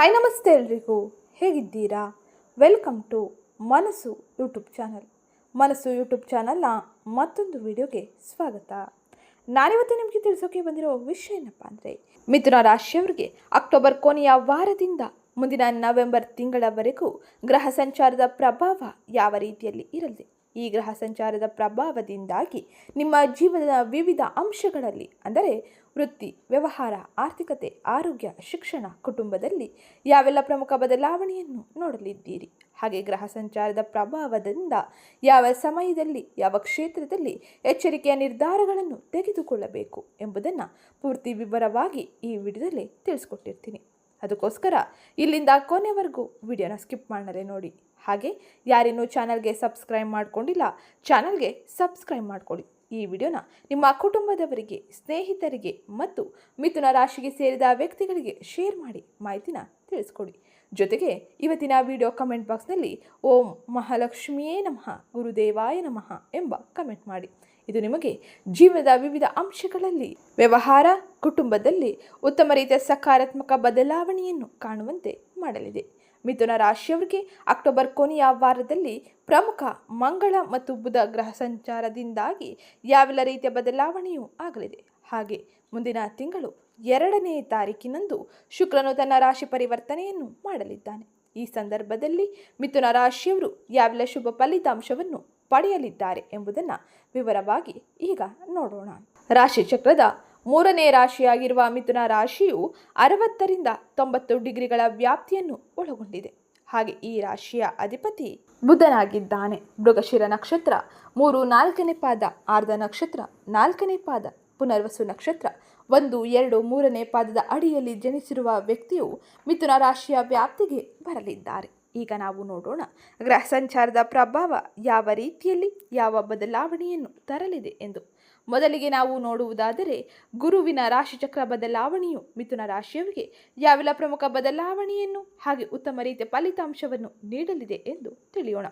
Hi ನಮಸ್ತೆ ಎಲ್ರಿಗೂ. ಹೇಗಿದ್ದೀರಾ? Welcome to Manasu YouTube channel. Manasu YouTube ಚಾನಲ್ನ ಮತ್ತೊಂದು ವಿಡಿಯೋಗೆ ಸ್ವಾಗತ. ನಾನಿವತ್ತು ನಿಮಗೆ ತಿಳಿಸೋಕೆ ಬಂದಿರೋ ವಿಷಯ ಏನಪ್ಪ ಅಂದರೆ, ಮಿಥುನ ರಾಶಿಯವರಿಗೆ ಅಕ್ಟೋಬರ್ ಕೊನೆಯ ವಾರದಿಂದ ಮುಂದಿನ ನವೆಂಬರ್ ತಿಂಗಳವರೆಗೂ ಗ್ರಹ ಸಂಚಾರದ ಪ್ರಭಾವ ಯಾವ ರೀತಿಯಲ್ಲಿ ಇರಲಿದೆ ಈ ಗ್ರಹ ಸಂಚಾರದ ಪ್ರಭಾವದಿಂದಾಗಿ ನಿಮ್ಮ ಜೀವನದ ವಿವಿಧ ಅಂಶಗಳಲ್ಲಿ, ಅಂದರೆ ವೃತ್ತಿ, ವ್ಯವಹಾರ, ಆರ್ಥಿಕತೆ, ಆರೋಗ್ಯ, ಶಿಕ್ಷಣ, ಕುಟುಂಬದಲ್ಲಿ ಯಾವೆಲ್ಲ ಪ್ರಮುಖ ಬದಲಾವಣೆಯನ್ನು ನೋಡಲಿದ್ದೀರಿ? ಹಾಗೆ ಗ್ರಹ ಸಂಚಾರದ ಪ್ರಭಾವದಿಂದ ಯಾವ ಸಮಯದಲ್ಲಿ, ಯಾವ ಕ್ಷೇತ್ರದಲ್ಲಿ ಎಚ್ಚರಿಕೆಯ ನಿರ್ಧಾರಗಳನ್ನು ತೆಗೆದುಕೊಳ್ಳಬೇಕು ಎಂಬುದನ್ನು ಪೂರ್ತಿ ವಿವರವಾಗಿ ಈ ವಿಡಿಯೋದಲ್ಲಿ ತಿಳಿಸ್ಕೊಟ್ಟಿರ್ತೀನಿ. ಅದಕ್ಕೋಸ್ಕರ ಇಲ್ಲಿಂದ ಕೊನೆವರೆಗೂ ವಿಡಿಯೋನ ಸ್ಕಿಪ್ ಮಾಡಲೇ ನೋಡಿ. ಹಾಗೆ ಯಾರಿನ್ನೂ ಚಾನಲ್ಗೆ ಸಬ್ಸ್ಕ್ರೈಬ್ ಮಾಡ್ಕೊಂಡಿಲ್ಲ ಚಾನಲ್ಗೆ ಸಬ್ಸ್ಕ್ರೈಬ್ ಮಾಡ್ಕೊಳ್ಳಿ. ಈ ವಿಡಿಯೋನ ನಿಮ್ಮ ಕುಟುಂಬದವರಿಗೆ, ಸ್ನೇಹಿತರಿಗೆ ಮತ್ತು ಮಿಥುನ ರಾಶಿಗೆ ಸೇರಿದ ವ್ಯಕ್ತಿಗಳಿಗೆ ಶೇರ್ ಮಾಡಿ ಮಾಹಿತಿನ ತಿಳಿಸ್ಕೊಡಿ. ಜೊತೆಗೆ ಇವತ್ತಿನ ವಿಡಿಯೋ ಕಮೆಂಟ್ ಬಾಕ್ಸ್ನಲ್ಲಿ ಓಂ ಮಹಾಲಕ್ಷ್ಮಿಯೇ ನಮಃ, ಗುರುದೇವಾಯ ನಮಃ ಎಂಬ ಕಮೆಂಟ್ ಮಾಡಿ. ಇದು ನಿಮಗೆ ಜೀವನದ ವಿವಿಧ ಅಂಶಗಳಲ್ಲಿ, ವ್ಯವಹಾರ, ಕುಟುಂಬದಲ್ಲಿ ಉತ್ತಮ ರೀತಿಯ ಸಕಾರಾತ್ಮಕ ಬದಲಾವಣೆಯನ್ನು ಕಾಣುವಂತೆ ಮಾಡಲಿದೆ. ಮಿಥುನ ರಾಶಿಯವರಿಗೆ ಅಕ್ಟೋಬರ್ ಕೊನೆಯ ವಾರದಲ್ಲಿ ಪ್ರಮುಖ ಮಂಗಳ ಮತ್ತು ಬುಧ ಗ್ರಹ ಸಂಚಾರದಿಂದಾಗಿ ಯಾವೆಲ್ಲ ರೀತಿಯ ಬದಲಾವಣೆಯೂ ಆಗಲಿದೆ. ಹಾಗೆ ಮುಂದಿನ ತಿಂಗಳು ಎರಡನೇ ತಾರೀಕಿನಂದು ಶುಕ್ರನು ತನ್ನ ರಾಶಿ ಪರಿವರ್ತನೆಯನ್ನು ಮಾಡಲಿದ್ದಾನೆ. ಈ ಸಂದರ್ಭದಲ್ಲಿ ಮಿಥುನ ರಾಶಿಯವರು ಯಾವೆಲ್ಲ ಶುಭ ಫಲಿತಾಂಶವನ್ನು ಪಡೆಯಲಿದ್ದಾರೆ ಎಂಬುದನ್ನು ವಿವರವಾಗಿ ಈಗ ನೋಡೋಣ. ರಾಶಿ ಚಕ್ರದ ಮೂರನೇ ರಾಶಿಯಾಗಿರುವ ಮಿಥುನ ರಾಶಿಯು ಅರವತ್ತರಿಂದ ತೊಂಬತ್ತು ಡಿಗ್ರಿಗಳ ವ್ಯಾಪ್ತಿಯನ್ನು ಒಳಗೊಂಡಿದೆ. ಹಾಗೆ ಈ ರಾಶಿಯ ಅಧಿಪತಿ ಬುಧನಾಗಿದ್ದಾನೆ. ಮೃಗಶಿರ ನಕ್ಷತ್ರ ಮೂರು ನಾಲ್ಕನೇ ಪಾದ, ಆರ್ಧ ನಕ್ಷತ್ರ ನಾಲ್ಕನೇ ಪಾದ, ಪುನರ್ವಸು ನಕ್ಷತ್ರ ಒಂದು, ಎರಡು, ಮೂರನೇ ಪಾದದ ಅಡಿಯಲ್ಲಿ ಜನಿಸಿರುವ ವ್ಯಕ್ತಿಯು ಮಿಥುನ ರಾಶಿಯ ವ್ಯಾಪ್ತಿಗೆ ಬರಲಿದ್ದಾರೆ. ಈಗ ನಾವು ನೋಡೋಣ ಗ್ರಹ ಸಂಚಾರದ ಪ್ರಭಾವ ಯಾವ ರೀತಿಯಲ್ಲಿ, ಯಾವ ಬದಲಾವಣೆಯನ್ನು ತರಲಿದೆ ಎಂದು. ಮೊದಲಿಗೆ ನಾವು ನೋಡುವುದಾದರೆ ಗುರುವಿನ ರಾಶಿಚಕ್ರ ಬದಲಾವಣೆಯು ಮಿಥುನ ರಾಶಿಯವರಿಗೆ ಯಾವೆಲ್ಲ ಪ್ರಮುಖ ಬದಲಾವಣೆಯನ್ನು ಹಾಗೆ ಉತ್ತಮ ರೀತಿಯ ಫಲಿತಾಂಶವನ್ನು ನೀಡಲಿದೆ ಎಂದು ತಿಳಿಯೋಣ.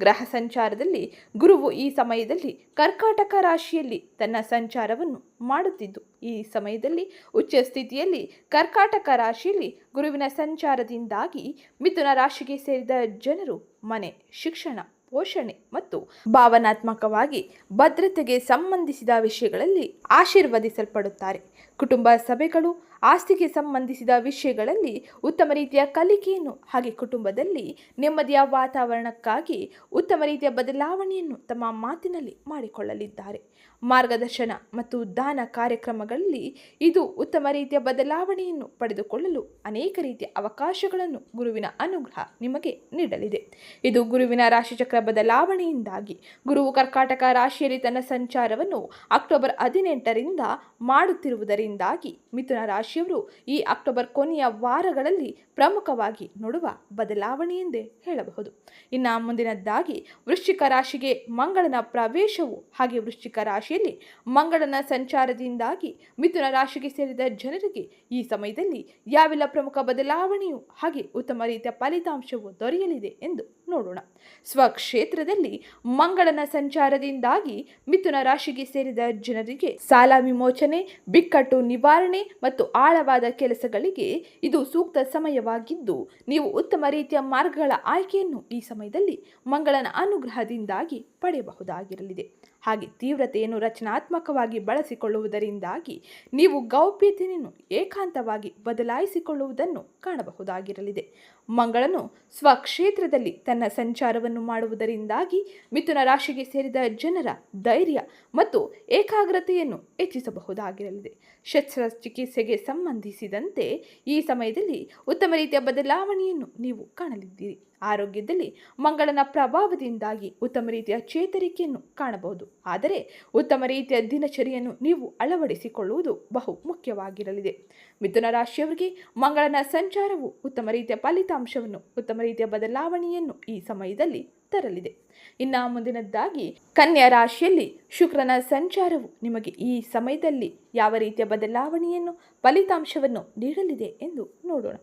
ಗ್ರಹ ಸಂಚಾರದಲ್ಲಿ ಗುರುವು ಈ ಸಮಯದಲ್ಲಿ ಕರ್ಕಾಟಕ ರಾಶಿಯಲ್ಲಿ ತನ್ನ ಸಂಚಾರವನ್ನು ಮಾಡುತ್ತಿದ್ದು, ಈ ಸಮಯದಲ್ಲಿ ಉಚ್ಚ ಸ್ಥಿತಿಯಲ್ಲಿ ಕರ್ಕಾಟಕ ರಾಶಿಯಲ್ಲಿ ಗುರುವಿನ ಸಂಚಾರದಿಂದಾಗಿ ಮಿಥುನ ರಾಶಿಗೆ ಸೇರಿದ ಜನರು ಮನೆ, ಶಿಕ್ಷಣ ಪೋಷಣೆ ಮತ್ತು ಭಾವನಾತ್ಮಕವಾಗಿ ಭದ್ರತೆಗೆ ಸಂಬಂಧಿಸಿದ ವಿಷಯಗಳಲ್ಲಿ ಆಶೀರ್ವದಿಸಲ್ಪಡುತ್ತಾರೆ. ಕುಟುಂಬ ಸಭೆಗಳು ಆಸ್ತಿಗೆ ಸಂಬಂಧಿಸಿದ ವಿಷಯಗಳಲ್ಲಿ ಉತ್ತಮ ರೀತಿಯ ಕಲಿಕೆಯನ್ನು ಹಾಗೆ ಕುಟುಂಬದಲ್ಲಿ ನೆಮ್ಮದಿಯ ವಾತಾವರಣಕ್ಕಾಗಿ ಉತ್ತಮ ರೀತಿಯ ಬದಲಾವಣೆಯನ್ನು ತಮ್ಮ ಮಾತಿನಲ್ಲಿ ಮಾಡಿಕೊಳ್ಳಲಿದ್ದಾರೆ. ಮಾರ್ಗದರ್ಶನ ಮತ್ತು ದಾನ ಕಾರ್ಯಕ್ರಮಗಳಲ್ಲಿ ಇದು ಉತ್ತಮ ರೀತಿಯ ಬದಲಾವಣೆಯನ್ನು ಪಡೆದುಕೊಳ್ಳಲು ಅನೇಕ ರೀತಿಯ ಅವಕಾಶಗಳನ್ನು ಗುರುವಿನ ಅನುಗ್ರಹ ನಿಮಗೆ ನೀಡಲಿದೆ. ಇದು ಗುರುವಿನ ರಾಶಿಚಕ್ರ ಬದಲಾವಣೆಯಿಂದಾಗಿ ಗುರುವು ಕರ್ಕಾಟಕ ರಾಶಿಯಲ್ಲಿ ತನ್ನ ಸಂಚಾರವನ್ನು ಅಕ್ಟೋಬರ್ ಹದಿನೆಂಟರಿಂದ ಮಾಡುತ್ತಿರುವುದರಿಂದಾಗಿ ಮಿಥುನ ರಾಶಿಯವರು ಈ ಅಕ್ಟೋಬರ್ ಕೊನೆಯ ವಾರಗಳಲ್ಲಿ ಪ್ರಮುಖವಾಗಿ ನೋಡುವ ಬದಲಾವಣೆ ಎಂದೇ ಹೇಳಬಹುದು. ಇನ್ನು ಮುಂದಿನದ್ದಾಗಿ ವೃಶ್ಚಿಕ ರಾಶಿಗೆ ಮಂಗಳನ ಪ್ರವೇಶವು ಹಾಗೆ ವೃಶ್ಚಿಕ ರಾಶಿಯಲ್ಲಿ ಮಂಗಳನ ಸಂಚಾರದಿಂದಾಗಿ ಮಿಥುನ ರಾಶಿಗೆ ಸೇರಿದ ಜನರಿಗೆ ಈ ಸಮಯದಲ್ಲಿ ಯಾವೆಲ್ಲ ಪ್ರಮುಖ ಬದಲಾವಣೆಯು ಹಾಗೆ ಉತ್ತಮ ರೀತಿಯ ಫಲಿತಾಂಶವು ದೊರೆಯಲಿದೆ ಎಂದು ನೋಡೋಣ. ಸ್ವಕ್ಷೇತ್ರದಲ್ಲಿ ಮಂಗಳನ ಸಂಚಾರದಿಂದಾಗಿ ಮಿಥುನ ರಾಶಿಗೆ ಸೇರಿದ ಜನರಿಗೆ ಸಾಲ ವಿಮೋಚನೆ, ಬಿಕ್ಕಟ್ಟು ನಿವಾರಣೆ ಮತ್ತು ಆಳವಾದ ಕೆಲಸಗಳಿಗೆ ಇದು ಸೂಕ್ತ ಸಮಯವಾಗಿದ್ದು, ನೀವು ಉತ್ತಮ ರೀತಿಯ ಮಾರ್ಗಗಳ ಆಯ್ಕೆಯನ್ನು ಈ ಸಮಯದಲ್ಲಿ ಮಂಗಳನ ಅನುಗ್ರಹದಿಂದಾಗಿ ಪಡೆಯಬಹುದಾಗಿರಲಿದೆ. ಹಾಗೆ ತೀವ್ರತೆಯನ್ನು ರಚನಾತ್ಮಕವಾಗಿ ಬಳಸಿಕೊಳ್ಳುವುದರಿಂದಾಗಿ ನೀವು ಗೌಪ್ಯತೆಯನ್ನು ಏಕಾಂತವಾಗಿ ಬದಲಾಯಿಸಿಕೊಳ್ಳುವುದನ್ನು ಕಾಣಬಹುದಾಗಿರಲಿದೆ. ಮಂಗಳನು ಸ್ವಕ್ಷೇತ್ರದಲ್ಲಿ ತನ್ನ ಸಂಚಾರವನ್ನು ಮಾಡುವುದರಿಂದಾಗಿ ಮಿಥುನ ರಾಶಿಗೆ ಸೇರಿದ ಜನರ ಧೈರ್ಯ ಮತ್ತು ಏಕಾಗ್ರತೆಯನ್ನು ಹೆಚ್ಚಿಸಬಹುದಾಗಿರಲಿದೆ. ಶಸ್ತ್ರಚಿಕಿತ್ಸೆಗೆ ಸಂಬಂಧಿಸಿದಂತೆ ಈ ಸಮಯದಲ್ಲಿ ಉತ್ತಮ ರೀತಿಯ ಬದಲಾವಣೆಯನ್ನು ನೀವು ಕಾಣಲಿದ್ದೀರಿ. ಆರೋಗ್ಯದಲ್ಲಿ ಮಂಗಳನ ಪ್ರಭಾವದಿಂದಾಗಿ ಉತ್ತಮ ರೀತಿಯ ಚೇತರಿಕೆಯನ್ನು ಕಾಣಬಹುದು. ಆದರೆ ಉತ್ತಮ ರೀತಿಯ ದಿನಚರಿಯನ್ನು ನೀವು ಅಳವಡಿಸಿಕೊಳ್ಳುವುದು ಬಹು ಮುಖ್ಯವಾಗಿರಲಿದೆ. ಮಿಥುನ ರಾಶಿಯವರಿಗೆ ಮಂಗಳನ ಸಂಚಾರವು ಉತ್ತಮ ರೀತಿಯ ಫಲಿತಾಂಶವನ್ನು, ಉತ್ತಮ ರೀತಿಯ ಬದಲಾವಣೆಯನ್ನು ಈ ಸಮಯದಲ್ಲಿ ತರಲಿದೆ. ಇನ್ನು ಮುಂದಿನದ್ದಾಗಿ, ಕನ್ಯಾ ರಾಶಿಯಲ್ಲಿ ಶುಕ್ರನ ಸಂಚಾರವು ನಿಮಗೆ ಈ ಸಮಯದಲ್ಲಿ ಯಾವ ರೀತಿಯ ಬದಲಾವಣೆಯನ್ನು, ಫಲಿತಾಂಶವನ್ನು ನೀಡಲಿದೆ ಎಂದು ನೋಡೋಣ.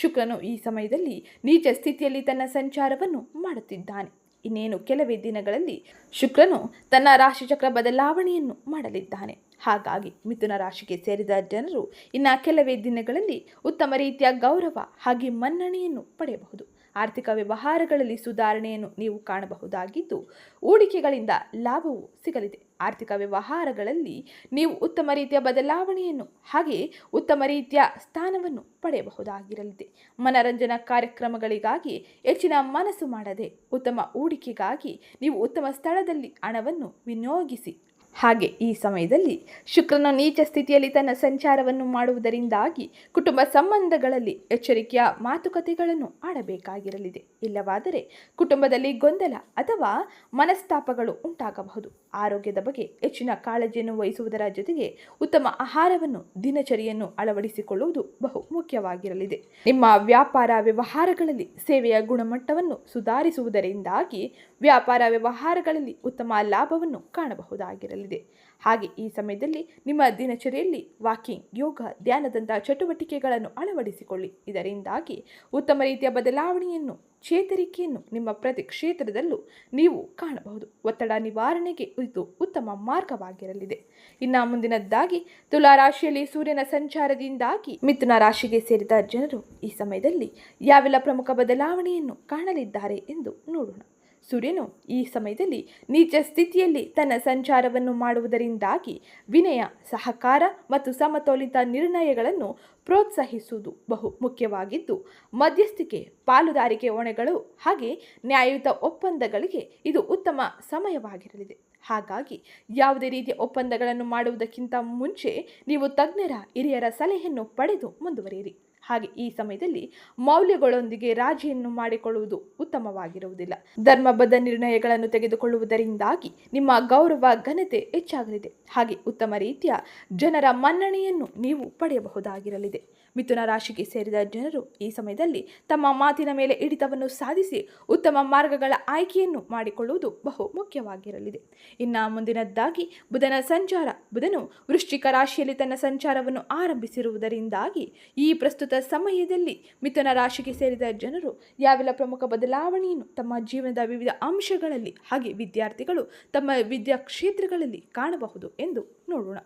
ಶುಕ್ರನು ಈ ಸಮಯದಲ್ಲಿ ನೀಚ ಸ್ಥಿತಿಯಲ್ಲಿ ತನ್ನ ಸಂಚಾರವನ್ನು ಮಾಡುತ್ತಿದ್ದಾನೆ. ಇನ್ನೇನು ಕೆಲವೇ ದಿನಗಳಲ್ಲಿ ಶುಕ್ರನು ತನ್ನ ರಾಶಿಚಕ್ರ ಬದಲಾವಣೆಯನ್ನು ಮಾಡಲಿದ್ದಾನೆ. ಹಾಗಾಗಿ ಮಿಥುನ ರಾಶಿಗೆ ಸೇರಿದ ಜನರು ಇನ್ನು ಕೆಲವೇ ದಿನಗಳಲ್ಲಿ ಉತ್ತಮ ರೀತಿಯ ಗೌರವ ಹಾಗೆ ಮನ್ನಣೆಯನ್ನು ಪಡೆಯಬಹುದು. ಆರ್ಥಿಕ ವ್ಯವಹಾರಗಳಲ್ಲಿ ಸುಧಾರಣೆಯನ್ನು ನೀವು ಕಾಣಬಹುದಾಗಿದ್ದು, ಹೂಡಿಕೆಗಳಿಂದ ಲಾಭವು ಸಿಗಲಿದೆ. ಆರ್ಥಿಕ ವ್ಯವಹಾರಗಳಲ್ಲಿ ನೀವು ಉತ್ತಮ ರೀತಿಯ ಬದಲಾವಣೆಯನ್ನು ಹಾಗೆ ಉತ್ತಮ ರೀತಿಯ ಸ್ಥಾನವನ್ನು ಪಡೆಯಬಹುದಾಗಿರಲಿದೆ. ಮನರಂಜನಾ ಕಾರ್ಯಕ್ರಮಗಳಿಗಾಗಿ ಹೆಚ್ಚಿನ ಮನಸ್ಸು ಮಾಡದೆ ಉತ್ತಮ ಹೂಡಿಕೆಗಾಗಿ ನೀವು ಉತ್ತಮ ಸ್ಥಳದಲ್ಲಿ ಹಣವನ್ನು ವಿನಿಯೋಗಿಸಿ ಹಾಗೆ ಈ ಸಮಯದಲ್ಲಿ ಶುಕ್ರನ ನೀಚ ಸ್ಥಿತಿಯಲ್ಲಿ ತನ್ನ ಸಂಚಾರವನ್ನು ಮಾಡುವುದರಿಂದಾಗಿ ಕುಟುಂಬ ಸಂಬಂಧಗಳಲ್ಲಿ ಎಚ್ಚರಿಕೆಯ ಮಾತುಕತೆಗಳನ್ನು ಆಡಬೇಕಾಗಿರಲಿದೆ. ಇಲ್ಲವಾದರೆ ಕುಟುಂಬದಲ್ಲಿ ಗೊಂದಲ ಅಥವಾ ಮನಸ್ತಾಪಗಳು ಉಂಟಾಗಬಹುದು. ಆರೋಗ್ಯದ ಬಗ್ಗೆ ಹೆಚ್ಚಿನ ಕಾಳಜಿಯನ್ನು ವಹಿಸುವುದರ ಜೊತೆಗೆ ಉತ್ತಮ ಆಹಾರವನ್ನು, ದಿನಚರಿಯನ್ನು ಅಳವಡಿಸಿಕೊಳ್ಳುವುದು ಬಹು ಮುಖ್ಯವಾಗಿರಲಿದೆ. ನಿಮ್ಮ ವ್ಯಾಪಾರ ವ್ಯವಹಾರಗಳಲ್ಲಿ ಸೇವೆಯ ಗುಣಮಟ್ಟವನ್ನು ಸುಧಾರಿಸುವುದರಿಂದಾಗಿ ವ್ಯಾಪಾರ ವ್ಯವಹಾರಗಳಲ್ಲಿ ಉತ್ತಮ ಲಾಭವನ್ನು ಕಾಣಬಹುದಾಗಿರಲಿದೆ ಹಾಗೆ ಈ ಸಮಯದಲ್ಲಿ ನಿಮ್ಮ ದಿನಚರಿಯಲ್ಲಿ ವಾಕಿಂಗ್, ಯೋಗ, ಧ್ಯಾನದಂತಹ ಚಟುವಟಿಕೆಗಳನ್ನು ಅಳವಡಿಸಿಕೊಳ್ಳಿ. ಇದರಿಂದಾಗಿ ಉತ್ತಮ ರೀತಿಯ ಬದಲಾವಣೆಯನ್ನು, ಚೇತರಿಕೆಯನ್ನು ನಿಮ್ಮ ಪ್ರತಿ ಕ್ಷೇತ್ರದಲ್ಲೂ ನೀವು ಕಾಣಬಹುದು. ಒತ್ತಡ ನಿವಾರಣೆಗೆ ಇದು ಉತ್ತಮ ಮಾರ್ಗವಾಗಿರಲಿದೆ. ಇನ್ನು ಮುಂದಿನದ್ದಾಗಿ, ತುಲಾ ರಾಶಿಯಲ್ಲಿ ಸೂರ್ಯನ ಸಂಚಾರದಿಂದಾಗಿ ಮಿಥುನ ರಾಶಿಗೆ ಸೇರಿದ ಜನರು ಈ ಸಮಯದಲ್ಲಿ ಯಾವೆಲ್ಲ ಪ್ರಮುಖ ಬದಲಾವಣೆಯನ್ನು ಕಾಣಲಿದ್ದಾರೆ ಎಂದು ನೋಡೋಣ. ಸೂರ್ಯನು ಈ ಸಮಯದಲ್ಲಿ ನೀಚ ಸ್ಥಿತಿಯಲ್ಲಿ ತನ್ನ ಸಂಚಾರವನ್ನು ಮಾಡುವುದರಿಂದಾಗಿ ವಿನಯ, ಸಹಕಾರ ಮತ್ತು ಸಮತೋಲಿತ ನಿರ್ಣಯಗಳನ್ನು ಪ್ರೋತ್ಸಾಹಿಸುವುದು ಬಹು ಮುಖ್ಯವಾಗಿದ್ದು, ಮಧ್ಯಸ್ಥಿಕೆ, ಪಾಲುದಾರಿಕೆ ಹೊಣೆಗಳು ಹಾಗೆ ನ್ಯಾಯಯುತ ಒಪ್ಪಂದಗಳಿಗೆ ಇದು ಉತ್ತಮ ಸಮಯವಾಗಿರಲಿದೆ. ಹಾಗಾಗಿ ಯಾವುದೇ ರೀತಿಯ ಒಪ್ಪಂದಗಳನ್ನು ಮಾಡುವುದಕ್ಕಿಂತ ಮುಂಚೆ ನೀವು ತಜ್ಞರ, ಹಿರಿಯರ ಸಲಹೆಯನ್ನು ಪಡೆದು ಮುಂದುವರಿಯಿರಿ. ಹಾಗೆ ಈ ಸಮಯದಲ್ಲಿ ಮೌಲ್ಯಗಳೊಂದಿಗೆ ರಾಜಿಯನ್ನು ಮಾಡಿಕೊಳ್ಳುವುದು ಉತ್ತಮವಾಗಿರುವುದಿಲ್ಲ. ಧರ್ಮಬದ್ಧ ನಿರ್ಣಯಗಳನ್ನು ತೆಗೆದುಕೊಳ್ಳುವುದರಿಂದಾಗಿ ನಿಮ್ಮ ಗೌರವ, ಘನತೆ ಹೆಚ್ಚಾಗಲಿದೆ. ಹಾಗೆ ಉತ್ತಮ ರೀತಿಯ ಜನರ ಮನ್ನಣೆಯನ್ನು ನೀವು ಪಡೆಯಬಹುದಾಗಿರಲಿದೆ. ಮಿಥುನ ರಾಶಿಗೆ ಸೇರಿದ ಜನರು ಈ ಸಮಯದಲ್ಲಿ ತಮ್ಮ ಮಾತಿನ ಮೇಲೆ ಹಿಡಿತವನ್ನು ಸಾಧಿಸಿ ಉತ್ತಮ ಮಾರ್ಗಗಳ ಆಯ್ಕೆಯನ್ನು ಮಾಡಿಕೊಳ್ಳುವುದು ಬಹು ಮುಖ್ಯವಾಗಿರಲಿದೆ. ಇನ್ನು ಮುಂದಿನದ್ದಾಗಿ ಬುಧನ ಸಂಚಾರ. ಬುಧನು ವೃಶ್ಚಿಕ ರಾಶಿಯಲ್ಲಿ ತನ್ನ ಸಂಚಾರವನ್ನು ಆರಂಭಿಸಿರುವುದರಿಂದಾಗಿ ಈ ಪ್ರಸ್ತುತ ಸಮಯದಲ್ಲಿ ಮಿಥುನ ರಾಶಿಗೆ ಸೇರಿದ ಜನರು ಯಾವೆಲ್ಲ ಪ್ರಮುಖ ಬದಲಾವಣೆಯನ್ನು ತಮ್ಮ ಜೀವನದ ವಿವಿಧ ಅಂಶಗಳಲ್ಲಿ ಹಾಗೆ ವಿದ್ಯಾರ್ಥಿಗಳು ತಮ್ಮ ವಿದ್ಯಾ ಕ್ಷೇತ್ರಗಳಲ್ಲಿ ಕಾಣಬಹುದು ಎಂದು ನೋಡೋಣ.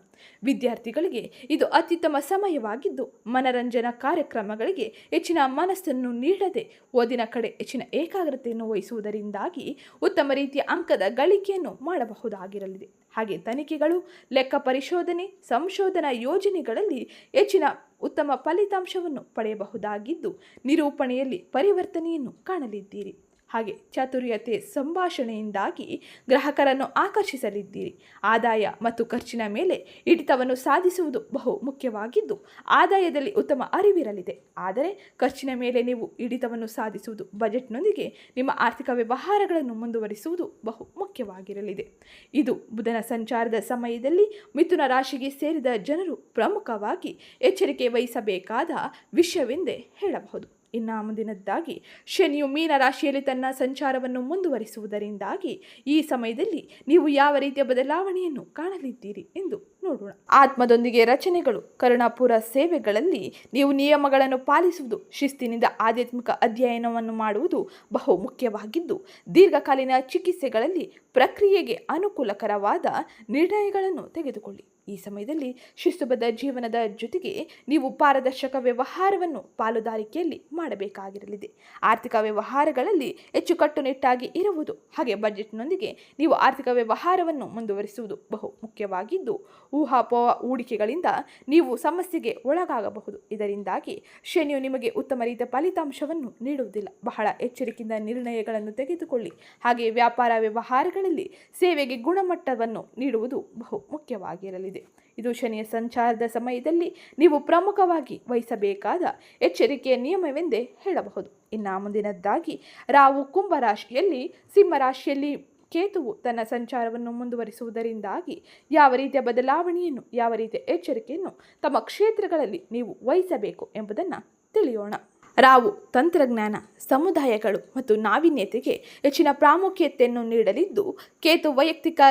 ವಿದ್ಯಾರ್ಥಿಗಳಿಗೆ ಇದು ಅತ್ಯುತ್ತಮ ಸಮಯವಾಗಿದ್ದು, ಮನರಂಜನಾ ಕಾರ್ಯಕ್ರಮಗಳಿಗೆ ಹೆಚ್ಚಿನ ಮನಸ್ಸನ್ನು ನೀಡದೆ ಓದಿನ ಕಡೆ ಹೆಚ್ಚಿನ ಏಕಾಗ್ರತೆಯನ್ನು ವಹಿಸುವುದರಿಂದಾಗಿ ಉತ್ತಮ ರೀತಿಯ ಅಂಕದ ಗಳಿಕೆಯನ್ನು ಮಾಡಬಹುದಾಗಿರಲಿದೆ. ಹಾಗೆ ತನಿಖೆಗಳು, ಲೆಕ್ಕ ಪರಿಶೋಧನೆ, ಸಂಶೋಧನಾ ಯೋಜನೆಗಳಲ್ಲಿ ಹೆಚ್ಚಿನ ಉತ್ತಮ ಫಲಿತಾಂಶವನ್ನು ಪಡೆಯಬಹುದಾಗಿದ್ದು, ನಿರೂಪಣೆಯಲ್ಲಿ ಪರಿವರ್ತನೆಯನ್ನು ಕಾಣಲಿದ್ದೀರಿ. ಹಾಗೆ ಚಾತುರ್ಯತೆ ಸಂಭಾಷಣೆಯಿಂದಾಗಿ ಗ್ರಾಹಕರನ್ನು ಆಕರ್ಷಿಸಲಿದ್ದೀರಿ. ಆದಾಯ ಮತ್ತು ಖರ್ಚಿನ ಮೇಲೆ ಹಿಡಿತವನ್ನು ಸಾಧಿಸುವುದು ಬಹು ಮುಖ್ಯವಾಗಿದ್ದು, ಆದಾಯದಲ್ಲಿ ಉತ್ತಮ ಅರಿವಿರಲಿದೆ. ಆದರೆ ಖರ್ಚಿನ ಮೇಲೆ ನೀವು ಹಿಡಿತವನ್ನು ಸಾಧಿಸುವುದು ಬಜೆಟ್ನೊಂದಿಗೆ ನಿಮ್ಮ ಆರ್ಥಿಕ ವ್ಯವಹಾರಗಳನ್ನು ಮುಂದುವರಿಸುವುದು ಬಹು ಮುಖ್ಯವಾಗಿರಲಿದೆ. ಇದು ಬುಧನ ಸಂಚಾರದ ಸಮಯದಲ್ಲಿ ಮಿಥುನ ರಾಶಿಗೆ ಸೇರಿದ ಜನರು ಪ್ರಮುಖವಾಗಿ ಎಚ್ಚರಿಕೆ ವಹಿಸಬೇಕಾದ ವಿಷಯವೆಂದೇ ಹೇಳಬಹುದು. ಇನ್ನು ಮುಂದಿನದ್ದಾಗಿ ಶನಿಯು ಮೀನ ರಾಶಿಯಲ್ಲಿ ತನ್ನ ಸಂಚಾರವನ್ನು ಮುಂದುವರಿಸುವುದರಿಂದಾಗಿ ಈ ಸಮಯದಲ್ಲಿ ನೀವು ಯಾವ ರೀತಿಯ ಬದಲಾವಣೆಯನ್ನು ಕಾಣಲಿದ್ದೀರಿ ಎಂದು ನೋಡೋಣ. ಆತ್ಮದೊಂದಿಗೆ ರಚನೆಗಳು, ಕರುಣಾಪುರ ಸೇವೆಗಳಲ್ಲಿ ನೀವು ನಿಯಮಗಳನ್ನು ಪಾಲಿಸುವುದು, ಶಿಸ್ತಿನಿಂದ ಆಧ್ಯಾತ್ಮಿಕ ಅಧ್ಯಯನವನ್ನು ಮಾಡುವುದು ಬಹು ಮುಖ್ಯವಾಗಿದ್ದು, ದೀರ್ಘಕಾಲೀನ ಚಿಕಿತ್ಸೆಗಳಲ್ಲಿ ಪ್ರಕ್ರಿಯೆಗೆ ಅನುಕೂಲಕರವಾದ ನಿರ್ಣಯಗಳನ್ನು ತೆಗೆದುಕೊಳ್ಳಿ. ಈ ಸಮಯದಲ್ಲಿ ಶಿಸ್ತುಬದ್ಧ ಜೀವನದ ಜೊತೆಗೆ ನೀವು ಪಾರದರ್ಶಕ ವ್ಯವಹಾರವನ್ನು ಪಾಲುದಾರಿಕೆಯಲ್ಲಿ ಮಾಡಬೇಕಾಗಿರಲಿದೆ. ಆರ್ಥಿಕ ವ್ಯವಹಾರಗಳಲ್ಲಿ ಹೆಚ್ಚು ಕಟ್ಟುನಿಟ್ಟಾಗಿ ಇರುವುದು, ಹಾಗೆ ಬಜೆಟ್ನೊಂದಿಗೆ ನೀವು ಆರ್ಥಿಕ ವ್ಯವಹಾರವನ್ನು ಮುಂದುವರಿಸುವುದು ಬಹು ಮುಖ್ಯವಾಗಿದ್ದು ಊಹಾಪೋಹ ಹೂಡಿಕೆಗಳಿಂದ ನೀವು ಸಮಸ್ಯೆಗೆ ಒಳಗಾಗಬಹುದು. ಇದರಿಂದಾಗಿ ಶನಿಯು ನಿಮಗೆ ಉತ್ತಮ ರೀತಿಯ ಫಲಿತಾಂಶವನ್ನು ನೀಡುವುದಿಲ್ಲ. ಬಹಳ ಎಚ್ಚರಿಕೆಯಿಂದ ನಿರ್ಣಯಗಳನ್ನು ತೆಗೆದುಕೊಳ್ಳಿ. ಹಾಗೆ ವ್ಯಾಪಾರ ವ್ಯವಹಾರಗಳಲ್ಲಿ ಸೇವೆಗೆ ಗುಣಮಟ್ಟವನ್ನು ನೀಡುವುದು ಬಹು ಮುಖ್ಯವಾಗಿರಲಿದೆ. ಇದು ಶನಿಯ ಸಂಚಾರದ ಸಮಯದಲ್ಲಿ ನೀವು ಪ್ರಮುಖವಾಗಿ ವಹಿಸಬೇಕಾದ ಎಚ್ಚರಿಕೆಯ ನಿಯಮವೆಂದೇ ಹೇಳಬಹುದು. ಇನ್ನು ಮುಂದಿನದ್ದಾಗಿ ರಾವು ಕುಂಭರಾಶಿಯಲ್ಲಿ ಸಿಂಹರಾಶಿಯಲ್ಲಿ ಕೇತುವು ತನ್ನ ಸಂಚಾರವನ್ನು ಮುಂದುವರಿಸುವುದರಿಂದಾಗಿ ಯಾವ ರೀತಿಯ ಬದಲಾವಣೆಯನ್ನು, ಯಾವ ರೀತಿಯ ಎಚ್ಚರಿಕೆಯನ್ನು ತಮ್ಮ ಕ್ಷೇತ್ರಗಳಲ್ಲಿ ನೀವು ವಹಿಸಬೇಕು ಎಂಬುದನ್ನು ತಿಳಿಯೋಣ. ರಾವು, ತಂತ್ರಜ್ಞಾನ, ಸಮುದಾಯಗಳು ಮತ್ತು ನಾವೀನ್ಯತೆಗೆ ಹೆಚ್ಚಿನ ಪ್ರಾಮುಖ್ಯತೆಯನ್ನು ನೀಡಲಿದ್ದು, ಕೇತು ವೈಯಕ್ತಿಕ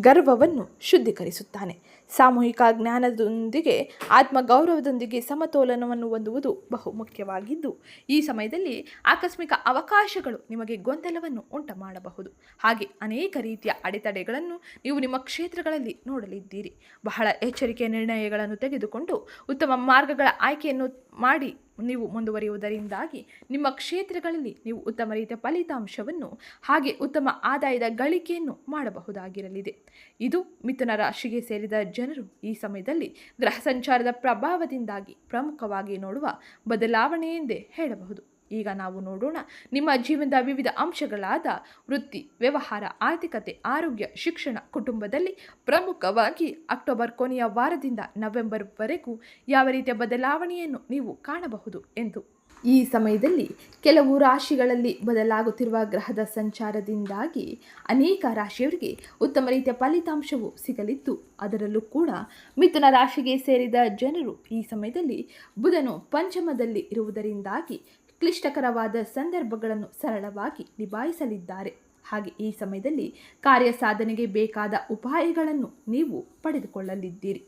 ಗರ್ವವನ್ನು ಶುದ್ಧೀಕರಿಸುತ್ತಾನೆ. ಸಾಮೂಹಿಕ ಜ್ಞಾನದೊಂದಿಗೆ, ಆತ್ಮಗೌರವದೊಂದಿಗೆ ಸಮತೋಲನವನ್ನು ಹೊಂದುವುದು ಬಹು ಮುಖ್ಯವಾಗಿದ್ದು, ಈ ಸಮಯದಲ್ಲಿ ಆಕಸ್ಮಿಕ ಅವಕಾಶಗಳು ನಿಮಗೆ ಗೊಂದಲವನ್ನು ಉಂಟು ಮಾಡಬಹುದು ಹಾಗೆ ಅನೇಕ ರೀತಿಯ ಅಡೆತಡೆಗಳನ್ನು ನೀವು ನಿಮ್ಮ ಕ್ಷೇತ್ರಗಳಲ್ಲಿ ನೋಡಲಿದ್ದೀರಿ. ಬಹಳ ಎಚ್ಚರಿಕೆಯ ನಿರ್ಣಯಗಳನ್ನು ತೆಗೆದುಕೊಂಡು ಉತ್ತಮ ಮಾರ್ಗಗಳ ಆಯ್ಕೆಯನ್ನು ಮಾಡಿ ನೀವು ಮುಂದುವರಿಯುವುದರಿಂದಾಗಿ ನಿಮ್ಮ ಕ್ಷೇತ್ರಗಳಲ್ಲಿ ನೀವು ಉತ್ತಮ ರೀತಿಯ ಫಲಿತಾಂಶವನ್ನು ಹಾಗೆ ಉತ್ತಮ ಆದಾಯದ ಗಳಿಕೆಯನ್ನು ಮಾಡಬಹುದಾಗಿರಲಿದೆ. ಇದು ಮಿಥುನ ರಾಶಿಗೆ ಸೇರಿದ ಜನರು ಈ ಸಮಯದಲ್ಲಿ ಗ್ರಹ ಸಂಚಾರದ ಪ್ರಭಾವದಿಂದಾಗಿ ಪ್ರಮುಖವಾಗಿ ನೋಡುವ ಬದಲಾವಣೆ ಎಂದೇ ಹೇಳಬಹುದು. ಈಗ ನಾವು ನೋಡೋಣ ನಿಮ್ಮ ಜೀವನದ ವಿವಿಧ ಅಂಶಗಳಾದ ವೃತ್ತಿ, ವ್ಯವಹಾರ, ಆರ್ಥಿಕತೆ, ಆರೋಗ್ಯ, ಶಿಕ್ಷಣ ಕುಟುಂಬದಲ್ಲಿ ಪ್ರಮುಖವಾಗಿ ಅಕ್ಟೋಬರ್ ಕೊನೆಯ ವಾರದಿಂದ ನವೆಂಬರ್ವರೆಗೂ ಯಾವ ರೀತಿಯ ಬದಲಾವಣೆಯನ್ನು ನೀವು ಕಾಣಬಹುದು ಎಂದು ಈ ಸಮಯದಲ್ಲಿ ಕೆಲವು ರಾಶಿಗಳಲ್ಲಿ ಬದಲಾಗುತ್ತಿರುವ ಗ್ರಹದ ಸಂಚಾರದಿಂದಾಗಿ ಅನೇಕ ರಾಶಿಯವರಿಗೆ ಉತ್ತಮ ರೀತಿಯ ಫಲಿತಾಂಶವು ಸಿಗಲಿದ್ದು, ಅದರಲ್ಲೂ ಕೂಡ ಮಿಥುನ ರಾಶಿಗೆ ಸೇರಿದ ಜನರು ಈ ಸಮಯದಲ್ಲಿ ಬುಧನು ಪಂಚಮದಲ್ಲಿ ಇರುವುದರಿಂದಾಗಿ ಕ್ಲಿಷ್ಟಕರವಾದ ಸಂದರ್ಭಗಳನ್ನು ಸರಳವಾಗಿ ನಿಭಾಯಿಸಲಿದ್ದಾರೆ. ಹಾಗೆ ಈ ಸಮಯದಲ್ಲಿ ಕಾರ್ಯ ಸಾಧನೆಗೆ ಬೇಕಾದ ಉಪಾಯಗಳನ್ನು ನೀವು ಪಡೆದುಕೊಳ್ಳಲಿದ್ದೀರಿ.